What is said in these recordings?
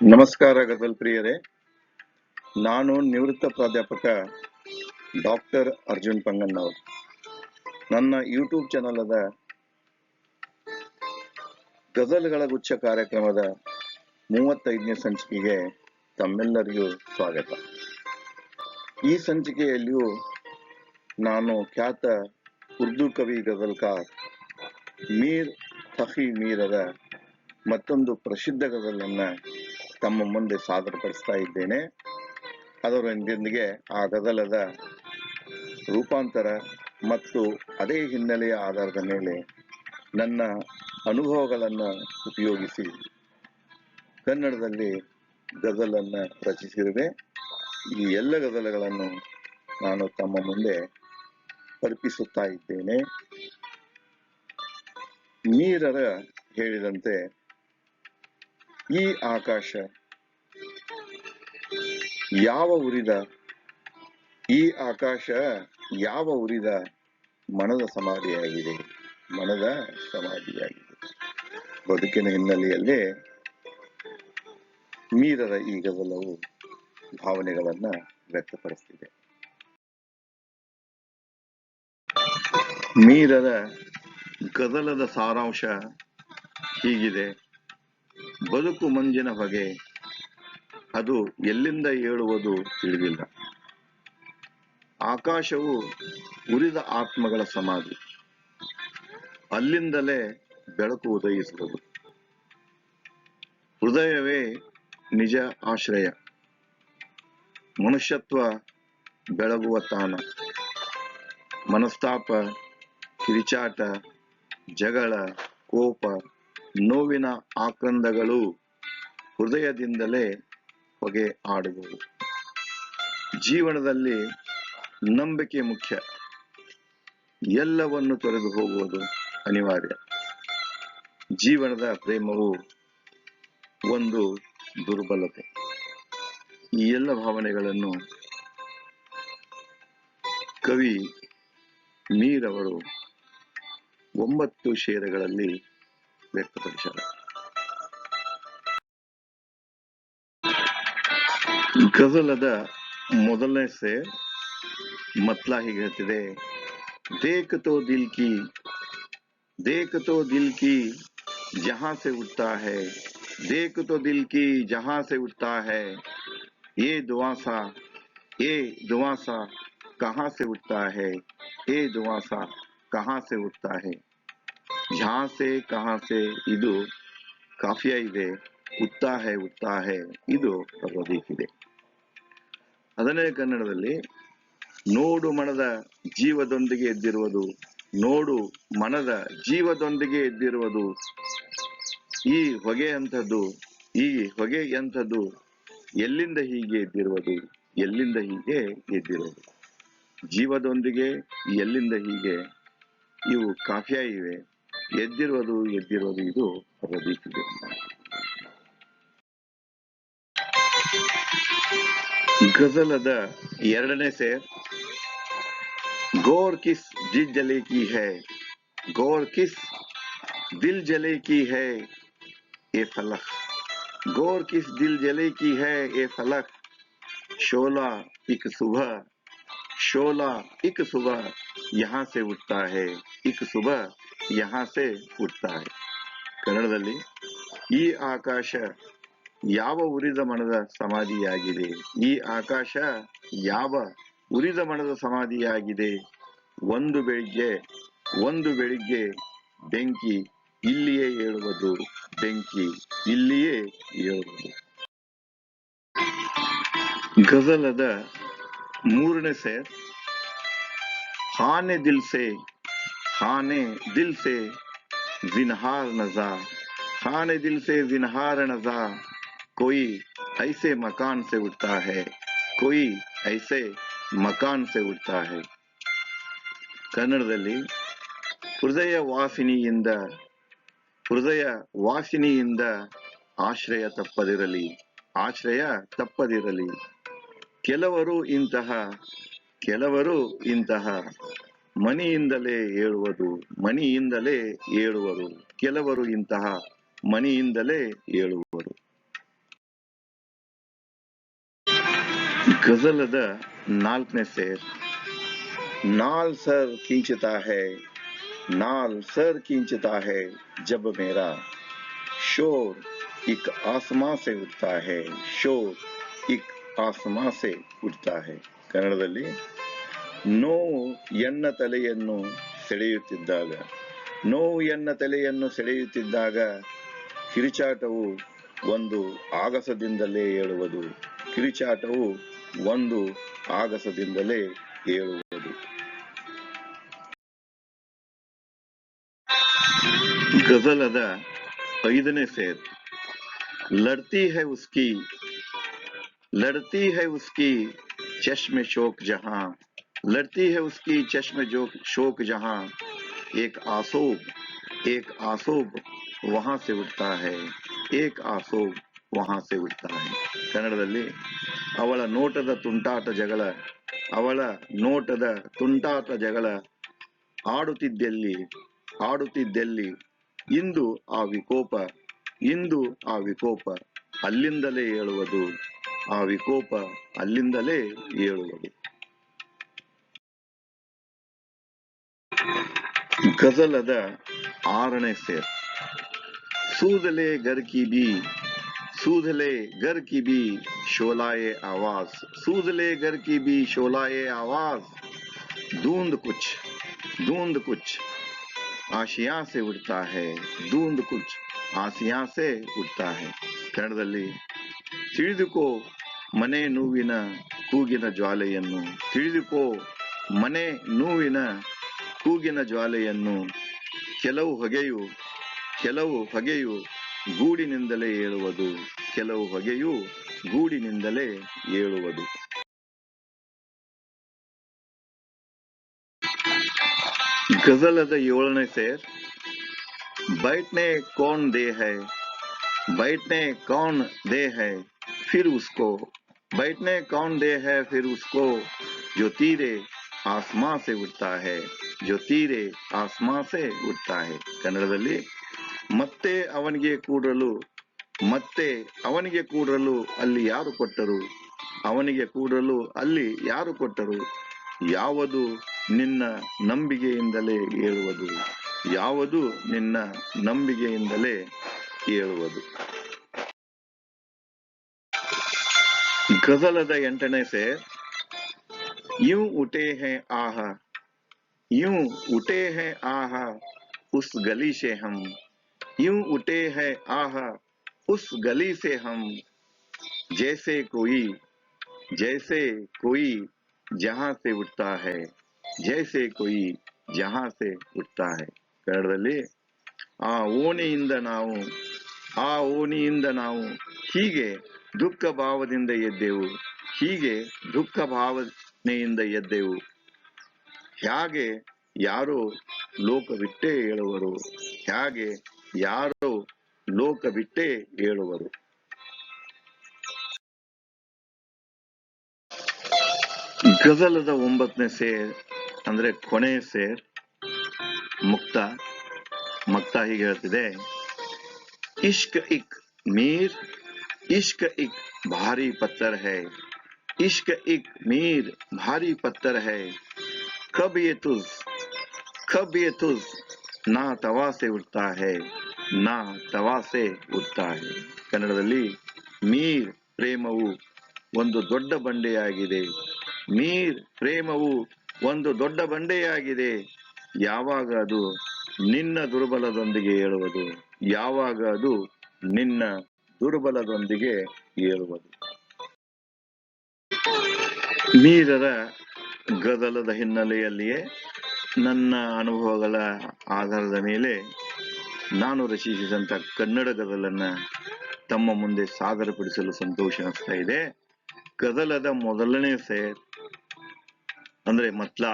ನಮಸ್ಕಾರ ಗಜಲ್ ಪ್ರಿಯರೇ. ನಾನು ನಿವೃತ್ತ ಪ್ರಾಧ್ಯಾಪಕ ಡಾಕ್ಟರ್ ಅರ್ಜುನ್ ಪಂಗನ್ನವರ್ ನನ್ನ ಯೂಟ್ಯೂಬ್ ಚಾನಲ್ ಅದ ಗಜಲ್ಗಳ ಗುಚ್ಛ ಕಾರ್ಯಕ್ರಮದ ಮೂವತ್ತೈದನೇ ಸಂಚಿಕೆಗೆ ತಮ್ಮೆಲ್ಲರಿಗೂ ಸ್ವಾಗತ. ಈ ಸಂಚಿಕೆಯಲ್ಲಿಯೂ ನಾನು ಖ್ಯಾತ ಉರ್ದು ಕವಿ ಗಜಲ್ಕಾರ್ ಮೀರ್ ತಫಿ ಮೀರದ ಮತ್ತೊಂದು ಪ್ರಸಿದ್ಧ ಗಜಲನ್ನ ತಮ್ಮ ಮುಂದೆ ಸಾದರಪಡಿಸ್ತಾ ಇದ್ದೇನೆ. ಅದರೊಂದಿಗೆ ಆ ಗದಲದ ರೂಪಾಂತರ ಮತ್ತು ಅದೇ ಹಿನ್ನೆಲೆಯ ಆಧಾರದ ಮೇಲೆ ನನ್ನ ಅನುಭವಗಳನ್ನು ಉಪಯೋಗಿಸಿ ಕನ್ನಡದಲ್ಲಿ ಗದಲನ್ನು ರಚಿಸಿರುವೆ. ಈ ಎಲ್ಲ ಗದಲಗಳನ್ನು ನಾನು ತಮ್ಮ ಮುಂದೆ ಅರ್ಪಿಸುತ್ತಾ ಇದ್ದೇನೆ. ಮೀರರ ಹೇಳಿದಂತೆ ಈ ಆಕಾಶ ಯಾವ ಉರಿದ? ಈ ಆಕಾಶ ಯಾವ ಉರಿದ? ಮನದ ಸಮಾಧಿಯಾಗಿದೆ. ಮನದ ಸಮಾಧಿಯಾಗಿದೆ. ಬದುಕಿನ ಹಿನ್ನೆಲೆಯಲ್ಲಿ ಮೀರದ ಈ ಗದಲವು ಭಾವನೆಗಳನ್ನ ವ್ಯಕ್ತಪಡಿಸ್ತಿದೆ. ಮೀರದ ಗದಲದ ಸಾರಾಂಶ ಹೀಗಿದೆ. ಬದುಕು ಮಂಜಿನ ಹೊಗೆ. ಅದು ಎಲ್ಲಿಂದ ಏಳುವುದು ತಿಳಿದಿಲ್ಲ. ಆಕಾಶವು ಉರಿದ ಆತ್ಮಗಳ ಸಮಾಧಿ. ಅಲ್ಲಿಂದಲೇ ಬೆಳಕು ಉದಯಿಸುವುದು. ಹೃದಯವೇ ನಿಜ ಆಶ್ರಯ. ಮನುಷ್ಯತ್ವ ಬೆಳಗುವ ತಾಣ. ಮನಸ್ತಾಪ, ಕಿರಿಚಾಟ, ಜಗಳ, ಕೋಪ ನೋವಿನ ಆಕ್ರಂದಗಳು ಹೃದಯದಿಂದಲೇ ಹೊಗೆ ಆಡುವುದು ಜೀವನದಲ್ಲಿ ನಂಬಿಕೆ ಮುಖ್ಯ. ಎಲ್ಲವನ್ನು ತೊರೆದು ಹೋಗುವುದು ಅನಿವಾರ್ಯ. ಜೀವನದ ಪ್ರೇಮವು ಒಂದು ದುರ್ಬಲತೆ. ಈ ಎಲ್ಲ ಭಾವನೆಗಳನ್ನು ಕವಿ ಮೀರವರು ಒಂಬತ್ತು ಅವರು ಒಂಬತ್ತು ಷೇರುಗಳಲ್ಲಿ ವ್ಯಕ್ತಪಡಿಸಿದ್ದಾರೆ ಗಜಲದ ಮೊದಲನೇ ಸೇರ್ ಮತ್ಲಾ ಹೀಗೆ ಹೇಳ್ತಿದೆ ದೇಖ ತೋ ದಿಲ್ ಕಿ ದೇಖ ತೋ ದಿಲ್ ಕಿ ಜಹಾं से उठता है देख तो दिल की जहां से उठता है ये दुआ सा ये दुआ सा कहाँ से उठता है ये दुआ सा कहाँ से उठता है ಝಾಸೆ ಕಹಾಸೆ, ಇದು ಕಾಫಿಯ ಇದೆ, ಉತ್ತಾಹೆ ಉತ್ತಾಹೆ, ಇದು ರದೀಫಿದೆ ಅದನ್ನೇ ಕನ್ನಡದಲ್ಲಿ ನೋಡು ಮನದ ಜೀವದೊಂದಿಗೆ ಎದ್ದಿರುವುದು, ನೋಡು ಮನದ ಜೀವದೊಂದಿಗೆ ಎದ್ದಿರುವುದು, ಈ ಹೊಗೆ ಅಂಥದ್ದು, ಈ ಹೊಗೆ ಎಂಥದ್ದು, ಎಲ್ಲಿಂದ ಹೀಗೆ ಎದ್ದಿರುವುದು, ಎಲ್ಲಿಂದ ಹೀಗೆ ಎದ್ದಿರುವುದು. ಜೀವದೊಂದಿಗೆ ಎಲ್ಲಿಂದ ಹೀಗೆ ಇವು ಕಾಫಿಯ ಇವೆ. ಎದ್ದಿರೋದು ಎದ್ದಿರೋದು ಇದು ರದೀಫ್ ಇದೆ ಗಜಲದ ಎರಡನೇ ಸೇರ್ गौर किस दिल जले की है गौर किस दिल जले की है ये फलक गौर किस दिल जले की है ये फलक शोला एक सुबह शोला एक सुबह यहाँ से उठता है एक सुबह ಯಹಾಸೆ ಹುಟ್ಟುತ್ತಾರೆ ಕನ್ನಡದಲ್ಲಿ, ಈ ಆಕಾಶ ಯಾವ ಉರಿದ ಮನದ ಸಮಾಧಿಯಾಗಿದೆ? ಈ ಆಕಾಶ ಯಾವ ಉರಿದ ಮನದ ಸಮಾಧಿಯಾಗಿದೆ? ಒಂದು ಬೆಳಿಗ್ಗೆ ಒಂದು ಬೆಳಿಗ್ಗೆ ಬೆಂಕಿ ಇಲ್ಲಿಯೇ ಹೇಳುವುದು ಬೆಂಕಿ ಇಲ್ಲಿಯೇ ಏಳುವುದು ಗಜಲದ ಮೂರನೇ ಸೆರ್ ಹಾನೆ ದಿಲ್ಸೆ ಸೆ ಹಾನೆ ದಿಲ್ ಸೆ जिनहार नजा खाने दिल से जिनहार नजा कोई ऐसे मकान से उठता है कोई ऐसे ಮಕಾನ್ ಸೆ ಉಡ್ತಾ ಹೈ ಕನ್ನಡದಲ್ಲಿ ಹೃದಯ ವಾಸಿನಿಯಿಂದ ಹೃದಯ ವಾಸಿನಿಯಿಂದ ಆಶ್ರಯ ತಪ್ಪದಿರಲಿ ಆಶ್ರಯ ತಪ್ಪದಿರಲಿ ಕೆಲವರು ಇಂತಹ ಕೆಲವರು ಇಂತಹ ಮನಿಯಿಂದಲೇ ಏಳುವುದು ಮನಿಯಿಂದಲೇ ಏಳುವರು ಕೆಲವರು ಇಂತಹ ಮನಿಯಿಂದಲೇ ಏಳುವರು ಗಜಲದ ನಾಲ್ಕನೇ ಸೇರ್ नाल सर खींचता है नाल सर खींचता है जब मेरा शोर एक आसमां से उठता है शोर एक ಆಸಮಾಂ ಸೆ ಉಡ್ತಾ ಹೇ ಕನ್ನಡದಲ್ಲಿ ನೋವು ಎನ್ನ ತಲೆಯನ್ನು ಸೆಳೆಯುತ್ತಿದ್ದಾಗ, ನೋವು ಎನ್ನ ತಲೆಯನ್ನು ಸೆಳೆಯುತ್ತಿದ್ದಾಗ ಕಿರಿಚಾಟವು ಒಂದು ಆಗಸದಿಂದಲೇ ಏಳುವುದು, ಕಿರಿಚಾಟವು ಒಂದು ಆಗಸದಿಂದಲೇ ಏಳುವುದು. ಗಜಲದ ಐದನೇ ಸೇರ್ ಲಡ್ತಿ ಹೈ ಉಸ್ಕಿ, ಲಡ್ತಿ ಹೈ ಉಸ್ಕಿ ಚಶ್ಮೆ ಶೋಕ್ ಜಹಾಂ लड़ती है उसकी चश्म जो शोक जहां एक आसोब एक आसोब वहां से उठता है एक आसोब वहां से उठता है ಕನ್ನಡದಲ್ಲಿ ಅವಳ ನೋಟದ ತುಂಟಾಟ ಜಗಳ ಅವಳ ನೋಟದ ತುಂಟಾಟ ಜಗಳ ಆಡುತ್ತಿದ್ದೆಲ್ಲಿ ಆಡುತ್ತಿದ್ದೆಲ್ಲಿ ಇಂದು ಆ ವಿಕೋಪ ಇಂದು ಆ ವಿಕೋಪ ಅಲ್ಲಿಂದಲೇ ಏಳುವುದು ಆ ವಿಕೋಪ ಅಲ್ಲಿಂದಲೇ ಏಳುವುದು ಗಜಲದ ಆರನೇ ಸೇರ್ ಸೂದಲೆ ಗರ್ ಕಿ ಬಿ सूदले घर की भी शोलाए आवाज सूदले घर की भी शोलाए आवाज धुंध कुछ धुंध कुछ आशिया से उड़ता है धुंध कुछ ಆಸಿಯಾ ಸೆ ಉಡ್ತಾ ಹೇ ಕನ್ನಡದಲ್ಲಿ ತಿಳಿದುಕೋ ಮನೆ ನೋವಿನ ಕೂಗಿನ ಜ್ವಾಲೆಯನ್ನು ತಿಳಿದುಕೋ ಮನೆ ನೋವಿನ ಕೂಗಿನ ಜ್ವಾಲೆಯನ್ನು ಕೆಲವು ಹೊಗೆಯು ಕೆಲವು ಹೊಗೆಯು ಗೂಡಿನಿಂದಲೇ ಏಳುವುದು ಕೆಲವು ಹೊಗೆಯು ಗೂಡಿನಿಂದಲೇ ಏಳುವುದು ಗಜಲದ ಏಳನೇ ಸೇರ್ बैठने कौन दे है बैठने कौन दे है फिर उसको बैठने कौन दे है फिर उसको जो तीरे आसमां से उठता है ಜೊತೀರೆ ಆಸ್ಮಾಸೆ ಉಟ್ಟಾಹೆ ಕನ್ನಡದಲ್ಲಿ ಮತ್ತೆ ಅವನಿಗೆ ಕೂಡಲು, ಮತ್ತೆ ಅವನಿಗೆ ಕೂಡಲು ಅಲ್ಲಿ ಯಾರು ಕೊಟ್ಟರು? ಅವನಿಗೆ ಕೂಡಲು ಅಲ್ಲಿ ಯಾರು ಕೊಟ್ಟರು? ಯಾವುದು ನಿನ್ನ ನಂಬಿಕೆಯಿಂದಲೇ ಹೇಳುವುದು ಯಾವುದು ನಿನ್ನ ನಂಬಿಕೆಯಿಂದಲೇ ಏಳುವುದು? ಗಜಲದ ಎಂಟನೇ ಸೇ ಯು ಉಟೇಹೆ ಹೇ ಆಹ. यूं उठे हैं आह उस गली से हम यूं उठे हैं आह उस गली से हम जैसे कोई जैसे कोई जहां से उठता है जैसे कोई जहां से उठता है ಕನ್ನಡದಲ್ಲಿ ಆ ಓಣಿಯಿಂದ ನಾವು ಆ ಓಣಿಯಿಂದ ನಾವು ಹೀಗೆ ದುಃಖ ಭಾವದಿಂದ ಎದ್ದೆವು ಹೀಗೆ ದುಃಖ ಭಾವನೆಯಿಂದ ಎದ್ದೆವು ಹೇಗೆ ಯಾರೋ ಲೋಕ ಬಿಟ್ಟೇ ಹೇಳುವರು ಹೇಗೆ ಯಾರೋ ಲೋಕ ಬಿಟ್ಟೇ ಹೇಳುವರು ಗಜಲದ ಒಂಬತ್ತನೇ ಸೇರ್ ಅಂದ್ರೆ ಕೊನೆಯ ಸೇರ್ ಮುಕ್ತ ಮುಕ್ತ ಹೀಗೆ ಹೇಳ್ತಿದೆ इश्क एक मीर इश्क एक भारी पत्थर है इश्क एक मीर भारी पत्थर है कब ये तुझ कब ये तुझ ना तवा से उठता है ना तवा से ಉಡ್ತಾ है ಕನ್ನಡದಲ್ಲಿ ಮೀರ್ ಪ್ರೇಮವು ಒಂದು ದೊಡ್ಡ ಬಂಡೆಯಾಗಿದೆ ಮೀರ್ ಪ್ರೇಮವು ಒಂದು ದೊಡ್ಡ ಬಂಡೆಯಾಗಿದೆ ಯಾವಾಗ ಅದು ನಿನ್ನ ದುರ್ಬಲದೊಂದಿಗೆ ಏಳುವುದು ಯಾವಾಗ ಅದು ನಿನ್ನ ದುರ್ಬಲದೊಂದಿಗೆ ಏಳುವುದು ಮೀರರ ಗದಲದ ಹಿನ್ನೆಲೆಯಲ್ಲಿಯೇ ನನ್ನ ಅನುಭವಗಳ ಆಧಾರದ ಮೇಲೆ ನಾನು ರಚಿಸಿದಂತ ಕನ್ನಡ ಗದಲನ್ನ ತಮ್ಮ ಮುಂದೆ ಸಾದರಪಡಿಸಲು ಸಂತೋಷ ಅನಿಸ್ತಾ ಇದೆ. ಗದಲದ ಮೊದಲನೇ ಸೇರ್ ಅಂದ್ರೆ ಮತ್ಲ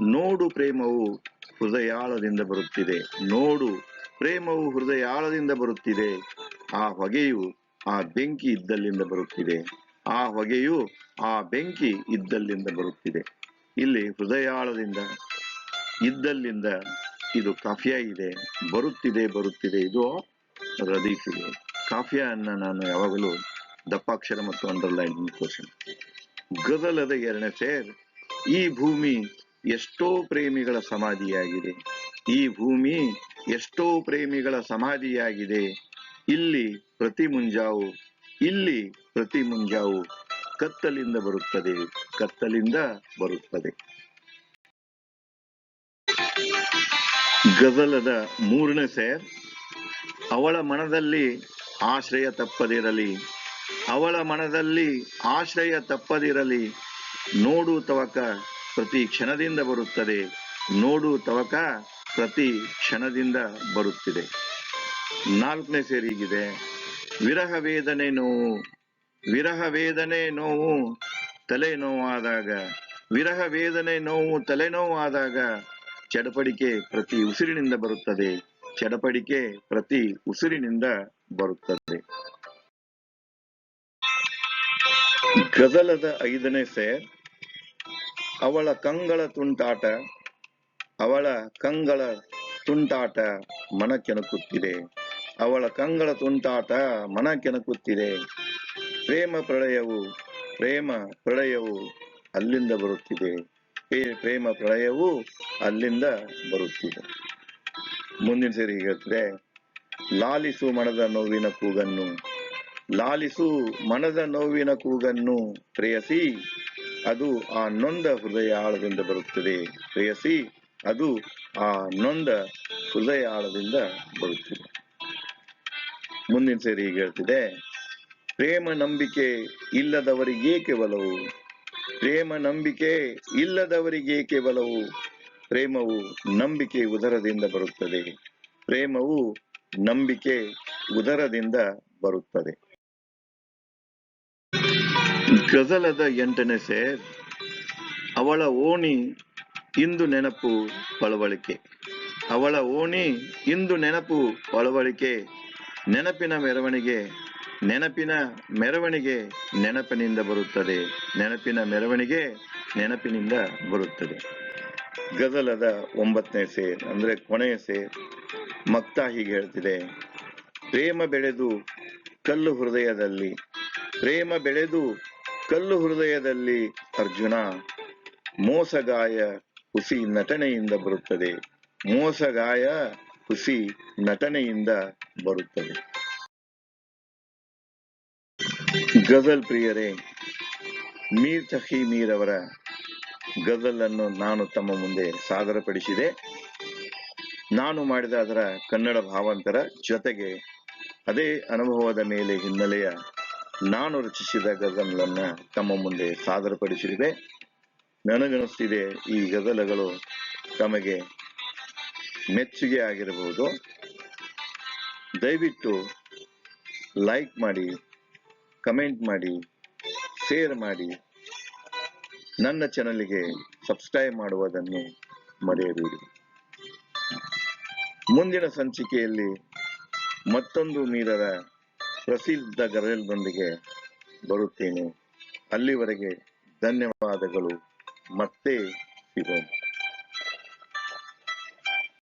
ನೋಡು ಪ್ರೇಮವು ಹೃದಯಾಳದಿಂದ ಬರುತ್ತಿದೆ. ನೋಡು ಪ್ರೇಮವು ಹೃದಯಾಳದಿಂದ ಬರುತ್ತಿದೆ. ಆ ಹೊಗೆಯು ಆ ಬೆಂಕಿ ಇದ್ದಲ್ಲಿಂದ ಬರುತ್ತಿದೆ. ಆ ಹೊಗೆಯು ಆ ಬೆಂಕಿ ಇದ್ದಲ್ಲಿಂದ ಬರುತ್ತಿದೆ. ಇಲ್ಲಿ ಹೃದಯಾಳದಿಂದ ಇದ್ದಲ್ಲಿಂದ ಇದು ಕಾಫಿಯ ಇದೆ, ಬರುತ್ತಿದೆ ಬರುತ್ತಿದೆ. ಇದು ರದೀಫ್ ಇದೆ. ಕಾಫಿಯ ಅನ್ನ ನಾನು ಯಾವಾಗಲೂ ದಪ್ಪಾಕ್ಷರ ಮತ್ತು ಅಂಡರ್ಲೈನ್ ಕೋಶನ್ ಗದಲದ ಎರಡನೇ ಸೇರ್, ಈ ಭೂಮಿ ಎಷ್ಟೋ ಪ್ರೇಮಿಗಳ ಸಮಾಧಿಯಾಗಿದೆ. ಈ ಭೂಮಿ ಎಷ್ಟೋ ಪ್ರೇಮಿಗಳ ಸಮಾಧಿಯಾಗಿದೆ. ಇಲ್ಲಿ ಪ್ರತಿ ಮುಂಜಾವು, ಇಲ್ಲಿ ಪ್ರತಿ ಮುಂಜಾವು ಕತ್ತಲಿಂದ ಬರುತ್ತದೆ ಕತ್ತಲಿಂದ ಬರುತ್ತದೆ. ಗಜಲದ ಮೂರನೇ ಸೇರ್, ಅವಳ ಮನದಲ್ಲಿ ಆಶ್ರಯ ತಪ್ಪದಿರಲಿ, ಅವಳ ಮನದಲ್ಲಿ ಆಶ್ರಯ ತಪ್ಪದಿರಲಿ, ನೋಡು ತವಕ ಪ್ರತಿ ಕ್ಷಣದಿಂದ ಬರುತ್ತದೆ, ನೋಡು ತವಕ ಪ್ರತಿ ಕ್ಷಣದಿಂದ ಬರುತ್ತಿದೆ. ನಾಲ್ಕನೇ ಸೇರಿಗಿದೆ ವಿರಹ ವೇದನೆ ನೋವು ವಿರಹ ವೇದನೆ ನೋವು ತಲೆ ನೋವಾದಾಗ, ವಿರಹ ವೇದನೆ ನೋವು ತಲೆನೋವಾದಾಗ ಚಡಪಡಿಕೆ ಪ್ರತಿ ಉಸಿರಿನಿಂದ ಬರುತ್ತದೆ. ಚಡಪಡಿಕೆ ಪ್ರತಿ ಉಸಿರಿನಿಂದ ಬರುತ್ತದೆ. ಗಜಲದ ಐದನೇ ಸೇರ್, ಅವಳ ಕಂಗಳ ತುಂಟಾಟ, ಅವಳ ಕಂಗಳ ತುಂಟಾಟ ಮನ ಕೆಣಕುತ್ತಿದೆ ಅವಳ ಕಂಗಳ ತುಂಟಾಟ ಮನ ಕೆಣಕುತ್ತಿದೆ ಪ್ರೇಮ ಪ್ರಳಯವು ಪ್ರೇಮ ಪ್ರಳಯವು ಅಲ್ಲಿಂದ ಬರುತ್ತಿದೆ. ಪ್ರೇ- ಪ್ರೇಮ ಪ್ರಳಯವು ಅಲ್ಲಿಂದ ಬರುತ್ತಿದೆ. ಮುಂದಿನ ಸರಿ ಹೇಳ್ತಿದೆ ಲಾಲಿಸು ಮನದ ನೋವಿನ ಕೂಗನ್ನು, ಲಾಲಿಸು ಮನದ ನೋವಿನ ಕೂಗನ್ನು ಪ್ರೇಯಸಿ, ಅದು ಆ ನೊಂದ ಹೃದಯ ಆಳದಿಂದ ಬರುತ್ತದೆ. ಪ್ರೇಯಸಿ, ಅದು ಆ ನೊಂದ ಹೃದಯ ಆಳದಿಂದ ಬರುತ್ತದೆ. ಮುಂದಿನ ಸೇರಿ ಹೇಳ್ತಿದೆ ಪ್ರೇಮ ನಂಬಿಕೆ ಇಲ್ಲದವರಿಗೇಕೆ ಬಲವು ಪ್ರೇಮ ನಂಬಿಕೆ ಇಲ್ಲದವರಿಗೇಕೆ ಬಲವು ಪ್ರೇಮವು ನಂಬಿಕೆ ಉದರದಿಂದ ಬರುತ್ತದೆ. ಪ್ರೇಮವು ನಂಬಿಕೆ ಉದರದಿಂದ ಬರುತ್ತದೆ. ಗಜಲದ ಎಂಟನೇ ಸೇರ್. ಅವಳ ಓಣಿ ಇಂದು ನೆನಪು ಪಳವಳಿಕೆ. ಅವಳ ಓಣಿ ಇಂದು ನೆನಪು ಪಳವಳಿಕೆ. ನೆನಪಿನ ಮೆರವಣಿಗೆ ನೆನಪಿನ ಮೆರವಣಿಗೆ ನೆನಪಿನಿಂದ ಬರುತ್ತದೆ. ನೆನಪಿನ ಮೆರವಣಿಗೆ ನೆನಪಿನಿಂದ ಬರುತ್ತದೆ. ಗಜಲದ ಒಂಬತ್ತನೇ ಸೇರ್ ಅಂದ್ರೆ ಕೊನೆಯ ಸೇರ್ ಮಕ್ತಾ ಹೀಗೆ ಹೇಳ್ತಿದೆ. ಪ್ರೇಮ ಬೆಳೆದು ಕಲ್ಲು ಹೃದಯದಲ್ಲಿ, ಪ್ರೇಮ ಬೆಳೆದು ಕಲ್ಲು ಹೃದಯದಲ್ಲಿ ಅರ್ಜುನ ಮೋಸಗಾಯ ಹುಸಿ ನಟನೆಯಿಂದ ಬರುತ್ತದೆ. ಮೋಸಗಾಯ ಹುಸಿ ನಟನೆಯಿಂದ ಬರುತ್ತದೆ. ಗಜಲ್ ಪ್ರಿಯರೇ, ಮೀರ್ ತಹಿ ಮೀರ್ ಅವರ ಗಜಲ್ ಅನ್ನು ನಾನು ತಮ್ಮ ಮುಂದೆ ಸಾದರಪಡಿಸಿದೆ. ನಾನು ಮಾಡಿದ ಅದರ ಕನ್ನಡ ಭಾವಾಂತರ ಜೊತೆಗೆ ಅದೇ ಅನುಭವದ ಮೇಲೆ ಹಿನ್ನೆಲೆಯ ನಾನು ರಚಿಸಿದ ಗಜಲನ್ನ ತಮ್ಮ ಮುಂದೆ ಸಾದರಪಡಿಸಿದೆ. ನನಗನಿಸ್ತಿದೆ ಈ ಗಜಲಗಳು ತಮಗೆ ಮೆಚ್ಚುಗೆ ಆಗಿರಬಹುದು. ದಯವಿಟ್ಟು ಲೈಕ್ ಮಾಡಿ ಕಮೆಂಟ್ ಮಾಡಿ ಶೇರ್ ಮಾಡಿ, ನನ್ನ ಚಾನಲ್ಗೆ ಸಬ್ಸ್ಕ್ರೈಬ್ ಮಾಡುವುದನ್ನು ಮರೆಯಬೇಡಿ. ಮುಂದಿನ ಸಂಚಿಕೆಯಲ್ಲಿ ಮತ್ತೊಂದು ಮೀರರ ಪ್ರಸಿದ್ಧ ಗರಲ್ದೊಂದಿಗೆ ಬರುತ್ತೇನೆ. ಅಲ್ಲಿವರೆಗೆ ಧನ್ಯವಾದಗಳು. ಮತ್ತೆ ಸಿಗೋಣ.